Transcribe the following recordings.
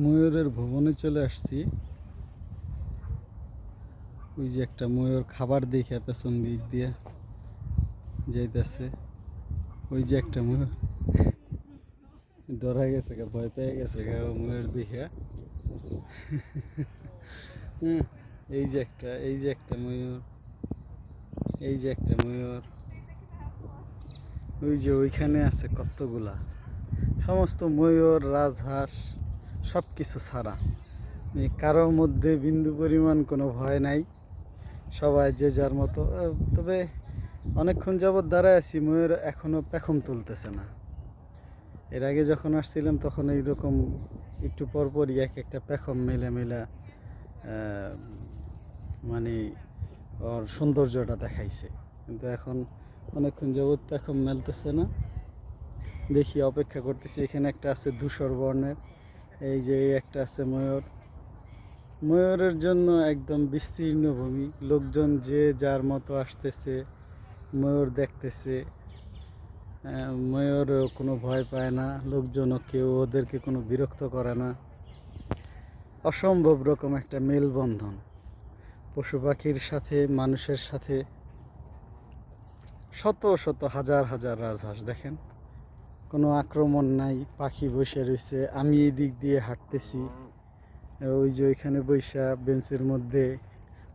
ময়ূরের ভবনে চলে আসছি। ওই যে একটা ময়ূর খাবার দেখে পেছন দিক দিয়ে যাইতেছে। ওই যে একটা ময়ূর। ডরা গেছে গা, ভয় পেয়ে গেছে গা ময়ূর দেখে। এই যে একটা, এই যে একটা ময়ূর। এই যে একটা ময়ূর। ওই যে ওইখানে আছে কতগুলা? সমস্ত ময়ূর, রাজহাঁস। সব কিছু ছাড়া। এই কারোর মধ্যে বিন্দু পরিমাণ কোনো ভয় নাই। সবাই যে যার মতো। তবে অনেকক্ষণ যাবৎ দাঁড়ায় আছি, ময়ূর এখনও পেখম তুলতেছে না। এর আগে যখন আসছিলাম, তখন এইরকম একটু পরপরই এক একটা পেখম মেলে মেলা মানে ওর সৌন্দর্যটা দেখাইছে। কিন্তু এখন অনেকক্ষণ যাবৎ পেখম মেলতেছে না। দেখি, অপেক্ষা করতেছি। এখানে একটা আছে ধূসর বর্ণের। এই যে একটা আছে ময়ূর। ময়ূরের জন্য একদম বিস্তীর্ণ ভূমি। লোকজন যে যার মতো আসতেছে ময়ূর দেখতেছে আহ, ময়ূরও কোনো ভয় পায় না লোকজনও কেউ ওদেরকে কোনো বিরক্ত করে না। অসম্ভব রকম একটা মেলবন্ধন। পশু পাখির সাথে মানুষের সাথে শত শত হাজার হাজার রাজহাঁস দেখেন। কোনো আক্রমণ নাই, পাখি বসে রয়েছে, আমি এই দিক দিয়ে হাঁটতেছি। ওই যে ওইখানে বৈশা বেঞ্চের মধ্যে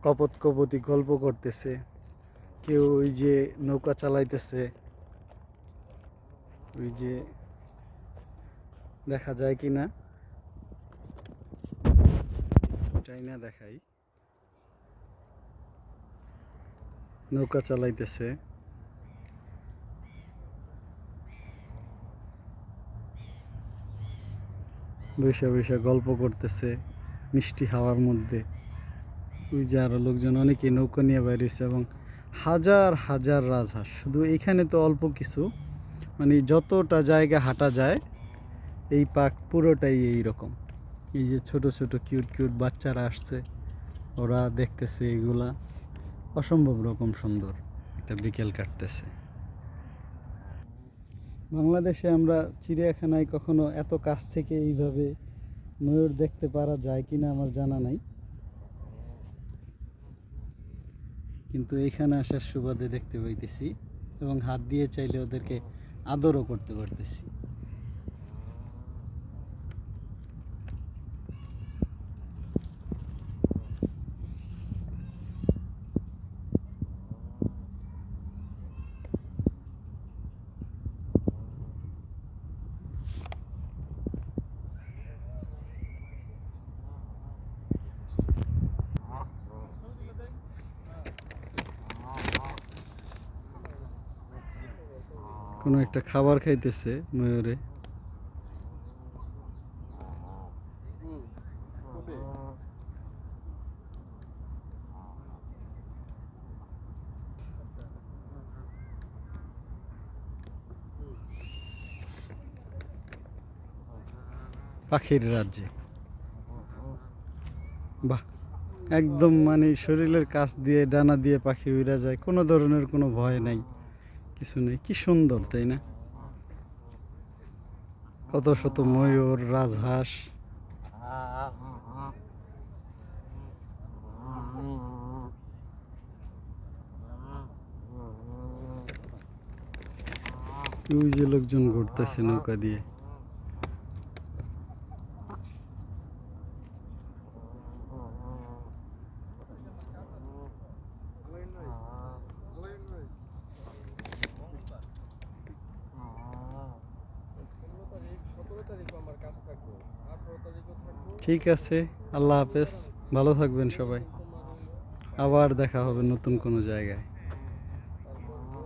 কপত কপতি গল্প করতেছে। কেউ ওই যে নৌকা চালাইতেছে। ওই যে দেখা যায় কি না এটাই না দেখাই। নৌকা চালাইতেছে। বৈশা বৈশা গল্প করতেছে, মিষ্টি হাওয়ার মধ্যে। ওই যে আরও লোকজন অনেকেই নৌকা নিয়ে বাইরেছে এবং হাজার হাজার রাজহাঁস। শুধু এখানে তো অল্প কিছু মানে যতটা জায়গা হাঁটা যায়, এই পার্ক পুরোটাই এই রকম এই যে ছোট ছোট কিউট কিউট বাচ্চারা আসছে, ওরা দেখতেছে এগুলা। অসম্ভব রকম সুন্দর একটা বিকেল কাটতেছে। বাংলাদেশে আমরা চিড়িয়াখানায় কখনো এত কাছ থেকে এইভাবে ময়ূর দেখতে পারা যায় কিনা আমার জানা নাই। কিন্তু এইখানে আসার সুবাদে দেখতে পাইতেছি এবং হাত দিয়ে চাইলে ওদেরকে আদরও করতে পারতেছি। কোনো একটা খাবার খাইতেছে ময়ূরে। পাখির রাজ্যে। বাহ, একদম মানে শরীরের কাছ দিয়ে, ডানা দিয়ে পাখি উড়া যায়, কোনো ধরনের কোনো ভয় নাই, কিছু নেই, কি সুন্দর, তাই না? কত শত ময়ূর, রাজহাঁস। লোকজন ঘুরতেছে নৌকা দিয়ে। ঠিক আছে আল্লাহ হাফেজ। ভালো থাকবেন সবাই। আবার দেখা হবে নতুন কোনো জায়গায়।